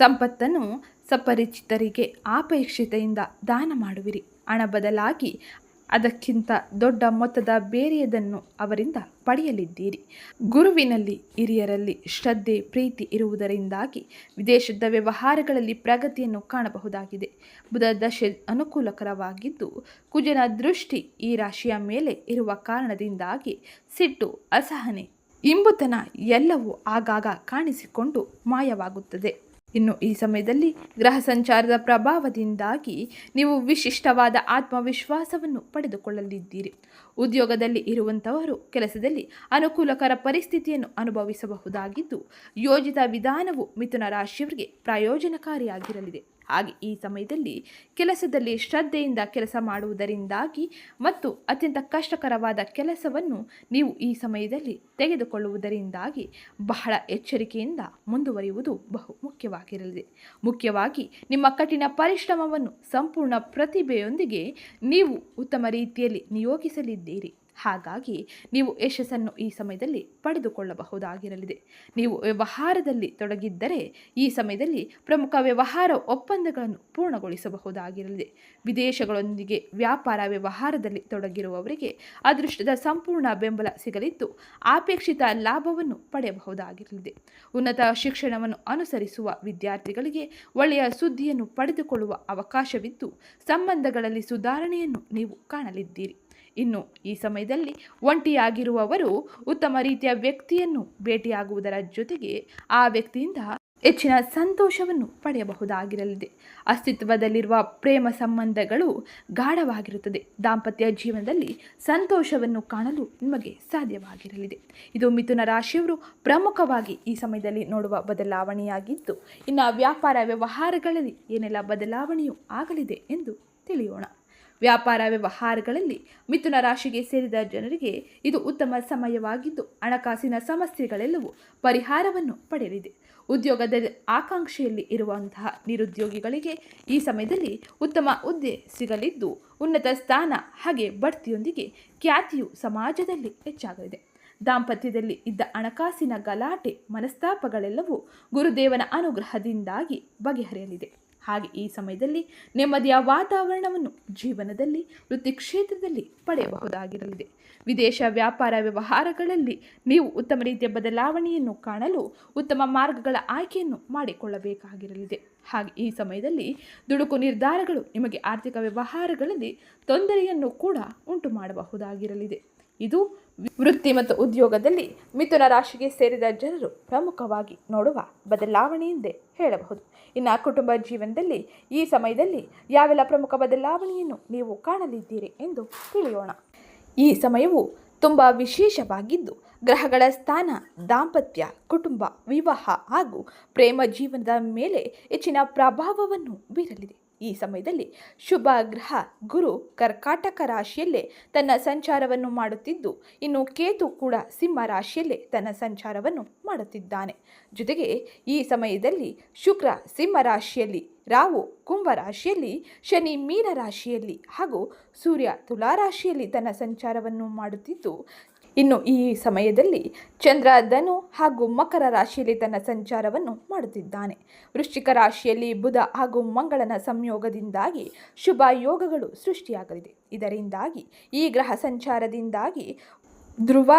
ಸಂಪತ್ತನ್ನು ಸಪರಿಚಿತರಿಗೆ ಅಪೇಕ್ಷಿತೆಯಿಂದ ದಾನ ಮಾಡುವಿರಿ. ಹಣ ಬದಲಾಗಿ ಅದಕ್ಕಿಂತ ದೊಡ್ಡ ಮೊತ್ತದ ಬೇರೆಯದನ್ನು ಅವರಿಂದ ಪಡೆಯಲಿದ್ದೀರಿ. ಗುರುವಿನಲ್ಲಿ ಹಿರಿಯರಲ್ಲಿ ಶ್ರದ್ಧೆ, ಪ್ರೀತಿ ಇರುವುದರಿಂದಾಗಿ ವಿದೇಶದ ವ್ಯವಹಾರಗಳಲ್ಲಿ ಪ್ರಗತಿಯನ್ನು ಕಾಣಬಹುದಾಗಿದೆ. ಬುಧ ದಶೆ ಅನುಕೂಲಕರವಾಗಿದ್ದು, ಕುಜನ ದೃಷ್ಟಿ ಈ ರಾಶಿಯ ಮೇಲೆ ಇರುವ ಕಾರಣದಿಂದಾಗಿ ಸಿಟ್ಟು, ಅಸಹನೆ, ಇಂಬುತನ ಎಲ್ಲವೂ ಆಗಾಗ ಕಾಣಿಸಿಕೊಂಡು ಮಾಯವಾಗುತ್ತದೆ. ಇನ್ನು ಈ ಸಮಯದಲ್ಲಿ ಗ್ರಹ ಸಂಚಾರದ ಪ್ರಭಾವದಿಂದಾಗಿ ನೀವು ವಿಶಿಷ್ಟವಾದ ಆತ್ಮವಿಶ್ವಾಸವನ್ನು ಪಡೆದುಕೊಳ್ಳಲಿದ್ದೀರಿ. ಉದ್ಯೋಗದಲ್ಲಿ ಇರುವಂಥವರು ಕೆಲಸದಲ್ಲಿ ಅನುಕೂಲಕರ ಪರಿಸ್ಥಿತಿಯನ್ನು ಅನುಭವಿಸಬಹುದಾಗಿದ್ದು ಯೋಜಿತ ವಿಧಾನವು ಮಿಥುನ ರಾಶಿಯವರಿಗೆ ಪ್ರಯೋಜನಕಾರಿಯಾಗಿರಲಿದೆ. ಹಾಗೆ ಈ ಸಮಯದಲ್ಲಿ ಕೆಲಸದಲ್ಲಿ ಶ್ರದ್ಧೆಯಿಂದ ಕೆಲಸ ಮಾಡುವುದರಿಂದಾಗಿ ಮತ್ತು ಅತ್ಯಂತ ಕಷ್ಟಕರವಾದ ಕೆಲಸವನ್ನು ನೀವು ಈ ಸಮಯದಲ್ಲಿ ತೆಗೆದುಕೊಳ್ಳುವುದರಿಂದಾಗಿ ಬಹಳ ಎಚ್ಚರಿಕೆಯಿಂದ ಮುಂದುವರಿಯುವುದು ಬಹು ಮುಖ್ಯವಾಗಿರಲಿದೆ ಮುಖ್ಯವಾಗಿ ನಿಮ್ಮ ಕಠಿಣ ಪರಿಶ್ರಮವನ್ನು ಸಂಪೂರ್ಣ ಪ್ರತಿಭೆಯೊಂದಿಗೆ ನೀವು ಉತ್ತಮ ರೀತಿಯಲ್ಲಿ ನಿಯೋಗಿಸಲಿದ್ದೀರಿ. ಹಾಗಾಗಿ ನೀವು ಯಶಸ್ಸನ್ನು ಈ ಸಮಯದಲ್ಲಿ ಪಡೆದುಕೊಳ್ಳಬಹುದಾಗಿರಲಿದೆ. ನೀವು ವ್ಯವಹಾರದಲ್ಲಿ ತೊಡಗಿದ್ದರೆ ಈ ಸಮಯದಲ್ಲಿ ಪ್ರಮುಖ ವ್ಯವಹಾರ ಒಪ್ಪಂದಗಳನ್ನು ಪೂರ್ಣಗೊಳಿಸಬಹುದಾಗಿರಲಿದೆ. ವಿದೇಶಗಳೊಂದಿಗೆ ವ್ಯಾಪಾರ ವ್ಯವಹಾರದಲ್ಲಿ ತೊಡಗಿರುವವರಿಗೆ ಅದೃಷ್ಟದ ಸಂಪೂರ್ಣ ಬೆಂಬಲ ಸಿಗಲಿದ್ದು, ಅಪೇಕ್ಷಿತ ಲಾಭವನ್ನು ಪಡೆಯಬಹುದಾಗಿರಲಿದೆ. ಉನ್ನತ ಶಿಕ್ಷಣವನ್ನು ಅನುಸರಿಸುವ ವಿದ್ಯಾರ್ಥಿಗಳಿಗೆ ಒಳ್ಳೆಯ ಸುದ್ದಿಯನ್ನು ಪಡೆದುಕೊಳ್ಳುವ ಅವಕಾಶವಿದ್ದು, ಸಂಬಂಧಗಳಲ್ಲಿ ಸುಧಾರಣೆಯನ್ನು ನೀವು ಕಾಣಲಿದ್ದೀರಿ. ಇನ್ನು ಈ ಸಮಯದಲ್ಲಿ ಒಂಟಿಯಾಗಿರುವವರು ಉತ್ತಮ ರೀತಿಯ ವ್ಯಕ್ತಿಯನ್ನು ಭೇಟಿಯಾಗುವುದರ ಜೊತೆಗೆ ಆ ವ್ಯಕ್ತಿಯಿಂದ ಹೆಚ್ಚಿನ ಸಂತೋಷವನ್ನು ಪಡೆಯಬಹುದಾಗಿರಲಿದೆ. ಅಸ್ತಿತ್ವದಲ್ಲಿರುವ ಪ್ರೇಮ ಸಂಬಂಧಗಳು ಗಾಢವಾಗಿರುತ್ತದೆ. ದಾಂಪತ್ಯ ಜೀವನದಲ್ಲಿ ಸಂತೋಷವನ್ನು ಕಾಣಲು ನಿಮಗೆ ಸಾಧ್ಯವಾಗಿರಲಿದೆ. ಇದು ಮಿಥುನ ರಾಶಿಯವರು ಪ್ರಮುಖವಾಗಿ ಈ ಸಮಯದಲ್ಲಿ ನೋಡುವ ಬದಲಾವಣೆಯಾಗಿದ್ದು, ಇನ್ನು ವ್ಯಾಪಾರ ವ್ಯವಹಾರಗಳಲ್ಲಿ ಏನೆಲ್ಲ ಬದಲಾವಣೆಯೂ ಆಗಲಿದೆ ಎಂದು ತಿಳಿಯೋಣ. ವ್ಯಾಪಾರ ವ್ಯವಹಾರಗಳಲ್ಲಿ ಮಿಥುನ ರಾಶಿಗೆ ಸೇರಿದ ಜನರಿಗೆ ಇದು ಉತ್ತಮ ಸಮಯವಾಗಿದ್ದು ಹಣಕಾಸಿನ ಸಮಸ್ಯೆಗಳೆಲ್ಲವೂ ಪರಿಹಾರವನ್ನು ಪಡೆಯಲಿದೆ ಉದ್ಯೋಗದ ಆಕಾಂಕ್ಷೆಯಲ್ಲಿ ಇರುವಂತಹ ನಿರುದ್ಯೋಗಿಗಳಿಗೆ ಈ ಸಮಯದಲ್ಲಿ ಉತ್ತಮ ಹುದ್ದೆ ಸಿಗಲಿದ್ದು ಉನ್ನತ ಸ್ಥಾನ ಹಾಗೆ ಬಡ್ತಿಯೊಂದಿಗೆ ಖ್ಯಾತಿಯು ಸಮಾಜದಲ್ಲಿ ಹೆಚ್ಚಾಗಲಿದೆ. ದಾಂಪತ್ಯದಲ್ಲಿ ಇದ್ದ ಹಣಕಾಸಿನ ಗಲಾಟೆ, ಮನಸ್ತಾಪಗಳೆಲ್ಲವೂ ಗುರುದೇವನ ಅನುಗ್ರಹದಿಂದಾಗಿ ಬಗೆಹರಿಯಲಿದೆ. ಹಾಗೆ ಈ ಸಮಯದಲ್ಲಿ ನೆಮ್ಮದಿಯ ವಾತಾವರಣವನ್ನು ಜೀವನದಲ್ಲಿ ವೃತ್ತಿ ಕ್ಷೇತ್ರದಲ್ಲಿ ಪಡೆಯಬಹುದಾಗಿರಲಿದೆ. ವಿದೇಶ ವ್ಯಾಪಾರ ವ್ಯವಹಾರಗಳಲ್ಲಿ ನೀವು ಉತ್ತಮ ರೀತಿಯ ಬದಲಾವಣೆಯನ್ನು ಕಾಣಲು ಉತ್ತಮ ಮಾರ್ಗಗಳ ಆಯ್ಕೆಯನ್ನು ಮಾಡಿಕೊಳ್ಳಬೇಕಾಗಿರಲಿದೆ. ಹಾಗೆ ಈ ಸಮಯದಲ್ಲಿ ದುಡುಕು ನಿರ್ಧಾರಗಳು ನಿಮಗೆ ಆರ್ಥಿಕ ವ್ಯವಹಾರಗಳಲ್ಲಿ ತೊಂದರೆಯನ್ನು ಕೂಡ ಉಂಟು ಮಾಡಬಹುದಾಗಿರಲಿದೆ ಇದು ವೃತ್ತಿ ಮತ್ತು ಉದ್ಯೋಗದಲ್ಲಿ ಮಿಥುನ ರಾಶಿಗೆ ಸೇರಿದ ಜನರು ಪ್ರಮುಖವಾಗಿ ನೋಡುವ ಬದಲಾವಣೆ ಎಂದೇ ಹೇಳಬಹುದು. ಇನ್ನು ಕುಟುಂಬ ಜೀವನದಲ್ಲಿ ಈ ಸಮಯದಲ್ಲಿ ಯಾವೆಲ್ಲ ಪ್ರಮುಖ ಬದಲಾವಣೆಯನ್ನು ನೀವು ಕಾಣಲಿದ್ದೀರಿ ಎಂದು ತಿಳಿಯೋಣ. ಈ ಸಮಯವು ತುಂಬ ವಿಶೇಷವಾಗಿದ್ದು, ಗ್ರಹಗಳ ಸ್ಥಾನ, ದಾಂಪತ್ಯ, ಕುಟುಂಬ, ವಿವಾಹ ಹಾಗೂ ಪ್ರೇಮ ಜೀವನದ ಮೇಲೆ ಹೆಚ್ಚಿನ ಪ್ರಭಾವವನ್ನು ಬೀರಲಿದೆ. ಈ ಸಮಯದಲ್ಲಿ ಶುಭ ಗ್ರಹ ಗುರು ಕರ್ಕಾಟಕ ರಾಶಿಯಲ್ಲೇ ತನ್ನ ಸಂಚಾರವನ್ನು ಮಾಡುತ್ತಿದ್ದು, ಇನ್ನು ಕೇತು ಕೂಡ ಸಿಂಹ ರಾಶಿಯಲ್ಲೇ ತನ್ನ ಸಂಚಾರವನ್ನು ಮಾಡುತ್ತಿದ್ದಾನೆ. ಜೊತೆಗೆ ಈ ಸಮಯದಲ್ಲಿ ಶುಕ್ರ ಸಿಂಹ ರಾಶಿಯಲ್ಲಿ, ರಾಹು ಕುಂಭ ರಾಶಿಯಲ್ಲಿ, ಶನಿ ಮೀನ ರಾಶಿಯಲ್ಲಿ ಹಾಗೂ ಸೂರ್ಯ ತುಲಾ ರಾಶಿಯಲ್ಲಿ ತನ್ನ ಸಂಚಾರವನ್ನು ಮಾಡುತ್ತಿದ್ದು ಇನ್ನು ಈ ಸಮಯದಲ್ಲಿ ಚಂದ್ರ, ಧನು ಹಾಗೂ ಮಕರ ರಾಶಿಯಲ್ಲಿ ತನ್ನ ಸಂಚಾರವನ್ನು ಮಾಡುತ್ತಿದ್ದಾನೆ. ವೃಶ್ಚಿಕ ರಾಶಿಯಲ್ಲಿ ಬುಧ ಹಾಗೂ ಮಂಗಳನ ಸಂಯೋಗದಿಂದಾಗಿ ಶುಭ ಯೋಗಗಳು ಸೃಷ್ಟಿಯಾಗಲಿದೆ. ಇದರಿಂದಾಗಿ ಈ ಗ್ರಹ ಸಂಚಾರದಿಂದಾಗಿ ಧ್ರುವ,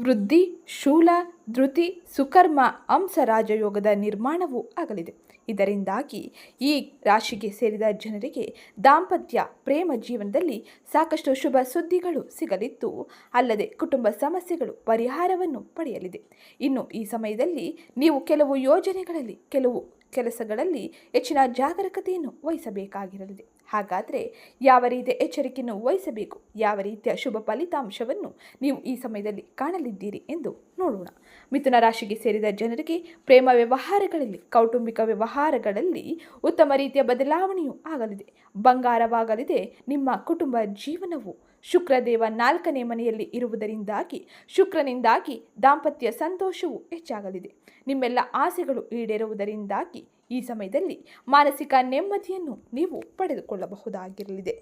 ವೃದ್ಧಿ, ಶೂಲ, ಧೃತಿ, ಸುಕರ್ಮ ಅಂಶ ರಾಜಯೋಗದ ನಿರ್ಮಾಣವೂ ಆಗಲಿದೆ. ಇದರಿಂದಾಗಿ ಈ ರಾಶಿಗೆ ಸೇರಿದ ಜನರಿಗೆ ದಾಂಪತ್ಯ, ಪ್ರೇಮ ಜೀವನದಲ್ಲಿ ಸಾಕಷ್ಟು ಶುಭ ಸುದ್ದಿಗಳು ಸಿಗಲಿದ್ದು, ಅಲ್ಲದೆ ಕುಟುಂಬ ಸಮಸ್ಯೆಗಳು ಪರಿಹಾರವನ್ನು ಪಡೆಯಲಿದೆ. ಇನ್ನು ಈ ಸಮಯದಲ್ಲಿ ನೀವು ಕೆಲವು ಯೋಜನೆಗಳಲ್ಲಿ, ಕೆಲವು ಕೆಲಸಗಳಲ್ಲಿ ಹೆಚ್ಚಿನ ಜಾಗರೂಕತೆಯನ್ನು ವಹಿಸಬೇಕಾಗಿರಲಿದೆ. ಹಾಗಾದರೆ ಯಾವ ರೀತಿಯ ಎಚ್ಚರಿಕೆಯನ್ನು ವಹಿಸಬೇಕು? ಯಾವ ರೀತಿಯ ಶುಭ ಫಲಿತಾಂಶವನ್ನು ನೀವು ಈ ಸಮಯದಲ್ಲಿ ಕಾಣಲಿದ್ದೀರಿ ಎಂದು ನೋಡೋಣ. ಮಿಥುನ ರಾಶಿಗೆ ಸೇರಿದ ಜನರಿಗೆ ಪ್ರೇಮ ವ್ಯವಹಾರಗಳಲ್ಲಿ, ಕೌಟುಂಬಿಕ ವ್ಯವಹಾರಗಳಲ್ಲಿ ಉತ್ತಮ ರೀತಿಯ ಬದಲಾವಣೆಯೂ ಆಗಲಿದೆ. ಬಂಗಾರವಾಗಲಿದೆ. ನಿಮ್ಮ ಕುಟುಂಬ ಜೀವನವು ಶುಕ್ರದೇವ ನಾಲ್ಕನೇ ಮನೆಯಲ್ಲಿ ಇರುವುದರಿಂದಾಗಿ, ಶುಕ್ರನಿಂದಾಗಿ ದಾಂಪತ್ಯ ಸಂತೋಷವು ಹೆಚ್ಚಾಗಲಿದೆ. ನಿಮ್ಮೆಲ್ಲ ಆಸೆಗಳು ಈಡೇರುವುದರಿಂದಾಗಿ ಈ ಸಮಯದಲ್ಲಿ ಮಾನಸಿಕ ನೆಮ್ಮದಿಯನ್ನು ನೀವು ಪಡೆದುಕೊಳ್ಳಬಹುದಾಗಿರಲಿದೆ.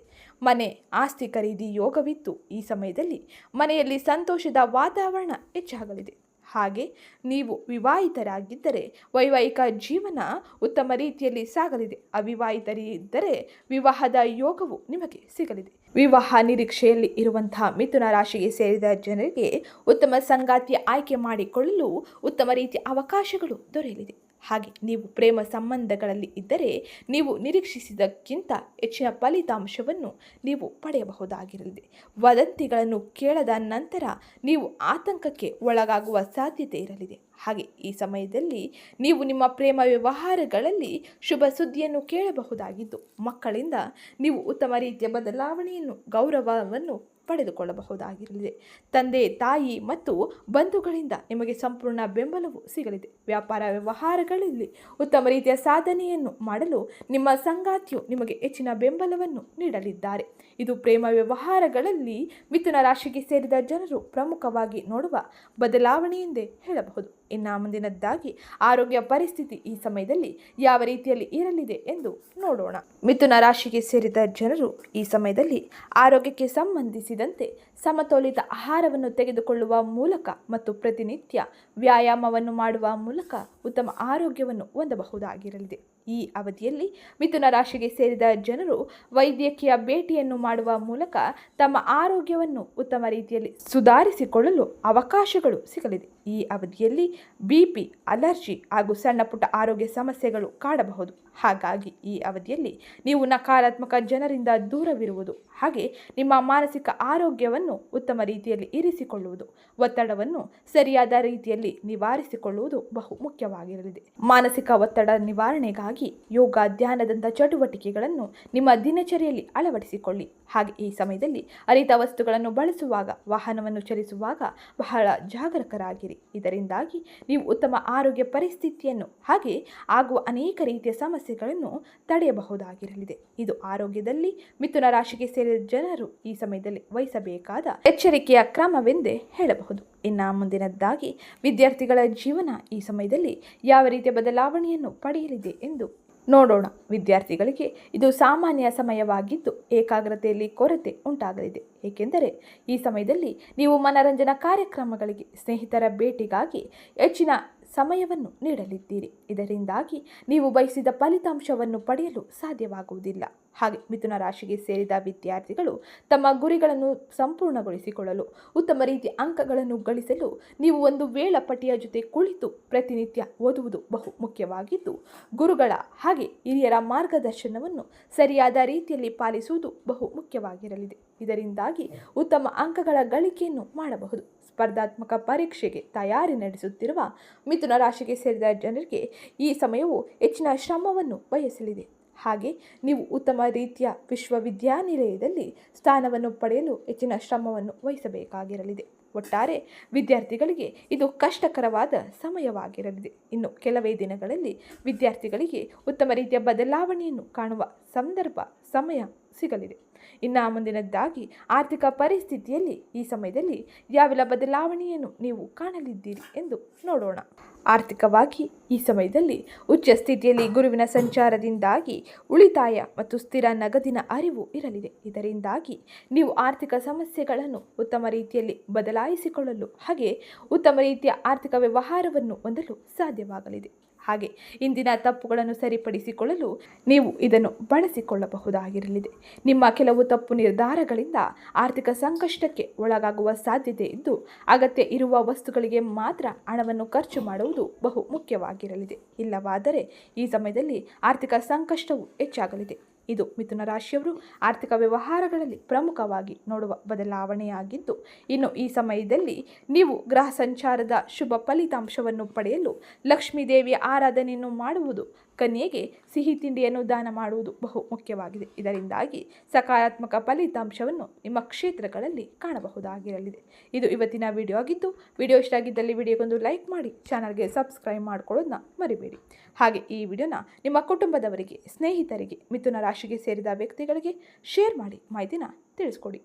ಮನೆ ಆಸ್ತಿ ಖರೀದಿ ಯೋಗವಿದ್ದು ಈ ಸಮಯದಲ್ಲಿ ಮನೆಯಲ್ಲಿ ಸಂತೋಷದ ವಾತಾವರಣ ಹೆಚ್ಚಾಗಲಿದೆ. ಹಾಗೆ ನೀವು ವಿವಾಹಿತರಾಗಿದ್ದರೆ ವೈವಾಹಿಕ ಜೀವನ ಉತ್ತಮ ರೀತಿಯಲ್ಲಿ ಸಾಗಲಿದೆ. ಅವಿವಾಹಿತರಿದ್ದರೆ ವಿವಾಹದ ಯೋಗವು ನಿಮಗೆ ಸಿಗಲಿದೆ. ವಿವಾಹ ನಿರೀಕ್ಷೆಯಲ್ಲಿ ಇರುವಂತಹ ಮಿಥುನ ರಾಶಿಗೆ ಸೇರಿದ ಜನರಿಗೆ ಉತ್ತಮ ಸಂಗಾತಿಯ ಆಯ್ಕೆ ಮಾಡಿಕೊಳ್ಳಲು ಉತ್ತಮ ರೀತಿಯ ಅವಕಾಶಗಳು ದೊರೆಯಲಿದೆ. ಹಾಗೆ ನೀವು ಪ್ರೇಮ ಸಂಬಂಧಗಳಲ್ಲಿ ಇದ್ದರೆ ನೀವು ನಿರೀಕ್ಷಿಸಿದಕ್ಕಿಂತ ಹೆಚ್ಚಿನ ಫಲಿತಾಂಶವನ್ನು ನೀವು ಪಡೆಯಬಹುದಾಗಿರಲಿದೆ ವದಂತಿಗಳನ್ನು ಕೇಳದ ನಂತರ ನೀವು ಆತಂಕಕ್ಕೆ ಒಳಗಾಗುವ ಸಾಧ್ಯತೆ ಇರಲಿದೆ. ಹಾಗೆ ಈ ಸಮಯದಲ್ಲಿ ನೀವು ನಿಮ್ಮ ಪ್ರೇಮ ವ್ಯವಹಾರಗಳಲ್ಲಿ ಶುಭ ಸುದ್ದಿಯನ್ನು ಕೇಳಬಹುದಾಗಿದ್ದು, ಮಕ್ಕಳಿಂದ ನೀವು ಉತ್ತಮ ರೀತಿಯ ಬದಲಾವಣೆಯನ್ನು, ಗೌರವವನ್ನು ಪಡೆದುಕೊಳ್ಳಬಹುದಾಗಿರಲಿದೆ. ತಂದೆ, ತಾಯಿ ಮತ್ತು ಬಂಧುಗಳಿಂದ ನಿಮಗೆ ಸಂಪೂರ್ಣ ಬೆಂಬಲವು ಸಿಗಲಿದೆ. ವ್ಯಾಪಾರ ವ್ಯವಹಾರಗಳಲ್ಲಿ ಉತ್ತಮ ರೀತಿಯ ಸಾಧನೆಯನ್ನು ಮಾಡಲು ನಿಮ್ಮ ಸಂಗಾತಿಯು ನಿಮಗೆ ಹೆಚ್ಚಿನ ಬೆಂಬಲವನ್ನು ನೀಡಲಿದ್ದಾರೆ. ಇದು ಪ್ರೇಮ ವ್ಯವಹಾರಗಳಲ್ಲಿ ಮಿಥುನ ರಾಶಿಗೆ ಸೇರಿದ ಜನರು ಪ್ರಮುಖವಾಗಿ ನೋಡುವ ಬದಲಾವಣೆ ಎಂದೇ ಹೇಳಬಹುದು. ಇನ್ನು ಮುಂದಿನದ್ದಾಗಿ ಆರೋಗ್ಯ ಪರಿಸ್ಥಿತಿ ಈ ಸಮಯದಲ್ಲಿ ಯಾವ ರೀತಿಯಲ್ಲಿ ಇರಲಿದೆ ಎಂದು ನೋಡೋಣ. ಮಿಥುನ ರಾಶಿಗೆ ಸೇರಿದ ಜನರು ಈ ಸಮಯದಲ್ಲಿ ಆರೋಗ್ಯಕ್ಕೆ ಸಂಬಂಧಿಸಿದಂತೆ ಸಮತೋಲಿತ ಆಹಾರವನ್ನು ತೆಗೆದುಕೊಳ್ಳುವ ಮೂಲಕ ಮತ್ತು ಪ್ರತಿನಿತ್ಯ ವ್ಯಾಯಾಮವನ್ನು ಮಾಡುವ ಮೂಲಕ ಉತ್ತಮ ಆರೋಗ್ಯವನ್ನು ಹೊಂದಬಹುದಾಗಿರಲಿದೆ. ಈ ಅವಧಿಯಲ್ಲಿ ಮಿಥುನ ರಾಶಿಗೆ ಸೇರಿದ ಜನರು ವೈದ್ಯಕೀಯ ಭೇಟಿಯನ್ನು ಮಾಡುವ ಮೂಲಕ ತಮ್ಮ ಆರೋಗ್ಯವನ್ನು ಉತ್ತಮ ರೀತಿಯಲ್ಲಿ ಸುಧಾರಿಸಿಕೊಳ್ಳಲು ಅವಕಾಶಗಳು ಸಿಗಲಿದೆ. ಈ ಅವಧಿಯಲ್ಲಿ ಬಿ ಪಿ, ಅಲರ್ಜಿ ಹಾಗೂ ಸಣ್ಣ ಪುಟ್ಟ ಆರೋಗ್ಯ ಸಮಸ್ಯೆಗಳು ಕಾಡಬಹುದು. ಹಾಗಾಗಿ ಈ ಅವಧಿಯಲ್ಲಿ ನೀವು ನಕಾರಾತ್ಮಕ ಜನರಿಂದ ದೂರವಿರುವುದು ಹಾಗೆ ನಿಮ್ಮ ಮಾನಸಿಕ ಆರೋಗ್ಯವನ್ನು ಉತ್ತಮ ರೀತಿಯಲ್ಲಿ ಇರಿಸಿಕೊಳ್ಳುವುದು. ಒತ್ತಡವನ್ನು ಸರಿಯಾದ ರೀತಿಯಲ್ಲಿ ನಿವಾರಿಸಿಕೊಳ್ಳುವುದು ಬಹು ಮುಖ್ಯವಾಗಿರಲಿದೆ. ಮಾನಸಿಕ ಒತ್ತಡ ನಿವಾರಣೆಗಾಗಿ ಯೋಗ, ಧ್ಯಾನದಂಥ ಚಟುವಟಿಕೆಗಳನ್ನು ನಿಮ್ಮ ದಿನಚರಿಯಲ್ಲಿ ಅಳವಡಿಸಿಕೊಳ್ಳಿ. ಹಾಗೆ ಈ ಸಮಯದಲ್ಲಿ ಅರಿತ ವಸ್ತುಗಳನ್ನು ಬಳಸುವಾಗ, ವಾಹನವನ್ನು ಚಲಿಸುವಾಗ ಬಹಳ ಜಾಗರೂಕರಾಗಿರಿ. ಇದರಿಂದಾಗಿ ನೀವು ಉತ್ತಮ ಆರೋಗ್ಯ ಪರಿಸ್ಥಿತಿಯನ್ನು ಹಾಗೆ ಆಗುವ ಅನೇಕ ರೀತಿಯ ಸಮಸ್ಯೆಗಳನ್ನು ತಡೆಯಬಹುದಾಗಿರಲಿದೆ. ಇದು ಆರೋಗ್ಯದಲ್ಲಿ ಮಿಥುನ ರಾಶಿಗೆ ಸೇರಿದ ಜನರು ಈ ಸಮಯದಲ್ಲಿ ವಹಿಸಬೇಕಾದ ಎಚ್ಚರಿಕೆಯ ಕ್ರಮವೆಂದೇ ಹೇಳಬಹುದು. ಇನ್ನು ಮುಂದಿನದ್ದಾಗಿ, ವಿದ್ಯಾರ್ಥಿಗಳ ಜೀವನ ಈ ಸಮಯದಲ್ಲಿ ಯಾವ ರೀತಿಯ ಬದಲಾವಣೆಯನ್ನು ಪಡೆಯಲಿದೆ ಎಂದು ನೋಡೋಣ. ವಿದ್ಯಾರ್ಥಿಗಳಿಗೆ ಇದು ಸಾಮಾನ್ಯ ಸಮಯವಾಗಿದ್ದು ಏಕಾಗ್ರತೆಯಲ್ಲಿ ಕೊರತೆ ಉಂಟಾಗಲಿದೆ. ಏಕೆಂದರೆ ಈ ಸಮಯದಲ್ಲಿ ನೀವು ಮನರಂಜನಾ ಕಾರ್ಯಕ್ರಮಗಳಿಗೆ ಸ್ನೇಹಿತರ ಭೇಟಿಗಾಗಿ ಹೆಚ್ಚಿನ ಸಮಯವನ್ನು ನೀಡಲಿದ್ದೀರಿ. ಇದರಿಂದಾಗಿ ನೀವು ಬಯಸಿದ ಫಲಿತಾಂಶವನ್ನು ಪಡೆಯಲು ಸಾಧ್ಯವಾಗುವುದಿಲ್ಲ. ಹಾಗೆ ಮಿಥುನ ರಾಶಿಗೆ ಸೇರಿದ ವಿದ್ಯಾರ್ಥಿಗಳು ತಮ್ಮ ಗುರಿಗಳನ್ನು ಸಂಪೂರ್ಣಗೊಳಿಸಿಕೊಳ್ಳಲು, ಉತ್ತಮ ರೀತಿಯ ಅಂಕಗಳನ್ನು ಗಳಿಸಲು ನೀವು ಒಂದು ವೇಳಾಪಟ್ಟಿಯ ಜೊತೆ ಕುಳಿತು ಪ್ರತಿನಿತ್ಯ ಓದುವುದು ಬಹು ಮುಖ್ಯವಾಗಿದ್ದು, ಗುರುಗಳ ಹಾಗೆ ಹಿರಿಯರ ಮಾರ್ಗದರ್ಶನವನ್ನು ಸರಿಯಾದ ರೀತಿಯಲ್ಲಿ ಪಾಲಿಸುವುದು ಬಹು ಮುಖ್ಯವಾಗಿರಲಿದೆ. ಇದರಿಂದಾಗಿ ಉತ್ತಮ ಅಂಕಗಳ ಗಳಿಕೆಯನ್ನು ಮಾಡಬಹುದು. ಸ್ಪರ್ಧಾತ್ಮಕ ಪರೀಕ್ಷೆಗೆ ತಯಾರಿ ನಡೆಸುತ್ತಿರುವ ಮಿಥುನ ರಾಶಿಗೆ ಸೇರಿದ ಜನರಿಗೆ ಈ ಸಮಯವು ಹೆಚ್ಚಿನ ಶ್ರಮವನ್ನು ಬಯಸಲಿದೆ. ಹಾಗೆ ನೀವು ಉತ್ತಮ ರೀತಿಯ ವಿಶ್ವವಿದ್ಯಾನಿಲಯದಲ್ಲಿ ಸ್ಥಾನವನ್ನು ಪಡೆಯಲು ಹೆಚ್ಚಿನ ಶ್ರಮವನ್ನು ವಹಿಸಬೇಕಾಗಿರಲಿದೆ. ಒಟ್ಟಾರೆ ವಿದ್ಯಾರ್ಥಿಗಳಿಗೆ ಇದು ಕಷ್ಟಕರವಾದ ಸಮಯವಾಗಿರಲಿದೆ. ಇನ್ನು ಕೆಲವೇ ದಿನಗಳಲ್ಲಿ ವಿದ್ಯಾರ್ಥಿಗಳಿಗೆ ಉತ್ತಮ ರೀತಿಯ ಬದಲಾವಣೆಯನ್ನು ಕಾಣುವ ಸಂದರ್ಭ ಸಮಯ ಸಿಗಲಿದೆ. ಇನ್ನು ಮುಂದಿನದ್ದಾಗಿ ಆರ್ಥಿಕ ಪರಿಸ್ಥಿತಿಯಲ್ಲಿ ಈ ಸಮಯದಲ್ಲಿ ಯಾವೆಲ್ಲ ಬದಲಾವಣೆಯನ್ನು ನೀವು ಕಾಣಲಿದ್ದೀರಿ ಎಂದು ನೋಡೋಣ. ಆರ್ಥಿಕವಾಗಿ ಈ ಸಮಯದಲ್ಲಿ ಉಚ್ಚ ಸ್ಥಿತಿಯಲ್ಲಿ ಗುರುವಿನ ಸಂಚಾರದಿಂದಾಗಿ ಉಳಿತಾಯ ಮತ್ತು ಸ್ಥಿರ ನಗದಿನ ಅರಿವು ಇರಲಿದೆ. ಇದರಿಂದಾಗಿ ನೀವು ಆರ್ಥಿಕ ಸಮಸ್ಯೆಗಳನ್ನು ಉತ್ತಮ ರೀತಿಯಲ್ಲಿ ಬದಲಾಯಿಸಿಕೊಳ್ಳಲು ಹಾಗೆ ಉತ್ತಮ ರೀತಿಯ ಆರ್ಥಿಕ ವ್ಯವಹಾರವನ್ನು ಹೊಂದಲು ಸಾಧ್ಯವಾಗಲಿದೆ. ಹಾಗೆ ಇಂದಿನ ತಪ್ಪುಗಳನ್ನು ಸರಿಪಡಿಸಿಕೊಳ್ಳಲು ನೀವು ಇದನ್ನು ಬಳಸಿಕೊಳ್ಳಬಹುದಾಗಿರಲಿದೆ. ನಿಮ್ಮ ಕೆಲವು ತಪ್ಪು ನಿರ್ಧಾರಗಳಿಂದ ಆರ್ಥಿಕ ಸಂಕಷ್ಟಕ್ಕೆ ಒಳಗಾಗುವ ಸಾಧ್ಯತೆ ಇದ್ದು, ಅಗತ್ಯ ಇರುವ ವಸ್ತುಗಳಿಗೆ ಮಾತ್ರ ಹಣವನ್ನು ಖರ್ಚು ಮಾಡುವುದು ಬಹು ಮುಖ್ಯವಾಗಿರಲಿದೆ. ಇಲ್ಲವಾದರೆ ಈ ಸಮಯದಲ್ಲಿ ಆರ್ಥಿಕ ಸಂಕಷ್ಟವು ಹೆಚ್ಚಾಗಲಿದೆ. ಇದು ಮಿಥುನ ರಾಶಿಯವರು ಆರ್ಥಿಕ ವ್ಯವಹಾರಗಳಲ್ಲಿ ಪ್ರಮುಖವಾಗಿ ನೋಡುವ ಬದಲಾವಣೆಯಾಗಿದ್ದು, ಇನ್ನು ಈ ಸಮಯದಲ್ಲಿ ನೀವು ಗ್ರಹ ಸಂಚಾರದ ಶುಭ ಫಲಿತಾಂಶವನ್ನು ಪಡೆಯಲು ಲಕ್ಷ್ಮೀ ದೇವಿಯ ಆರಾಧನೆಯನ್ನು ಮಾಡುವುದು ಕನ್ಯೆಗೆ ಸಿಹಿ ತಿಂಡಿಯನ್ನು ದಾನ ಮಾಡುವುದು ಬಹು ಮುಖ್ಯವಾಗಿದೆ. ಇದರಿಂದಾಗಿ ಸಕಾರಾತ್ಮಕ ಫಲಿತಾಂಶವನ್ನು ನಿಮ್ಮ ಕ್ಷೇತ್ರಗಳಲ್ಲಿ ಕಾಣಬಹುದಾಗಿರಲಿದೆ. ಇದು ಇವತ್ತಿನ ವಿಡಿಯೋ ಆಗಿದ್ದು ವಿಡಿಯೋ ಇಷ್ಟ ಆಗಿದ್ದಲ್ಲಿ ವಿಡಿಯೋಗೊಂದು ಲೈಕ್ ಮಾಡಿ, ಚಾನಲ್ಗೆ ಸಬ್ಸ್ಕ್ರೈಬ್ ಮಾಡ್ಕೊಳ್ಳೋದನ್ನ ಮರಿಬೇಡಿ. ಹಾಗೆ ಈ ವಿಡಿಯೋನ ನಿಮ್ಮ ಕುಟುಂಬದವರಿಗೆ, ಸ್ನೇಹಿತರಿಗೆ, ಮಿಥುನ ರಾಶಿಗೆ ಸೇರಿದ ವ್ಯಕ್ತಿಗಳಿಗೆ ಶೇರ್ ಮಾಡಿ ಮಾಹಿತಿನ ತಿಳಿಸ್ಕೊಡಿ.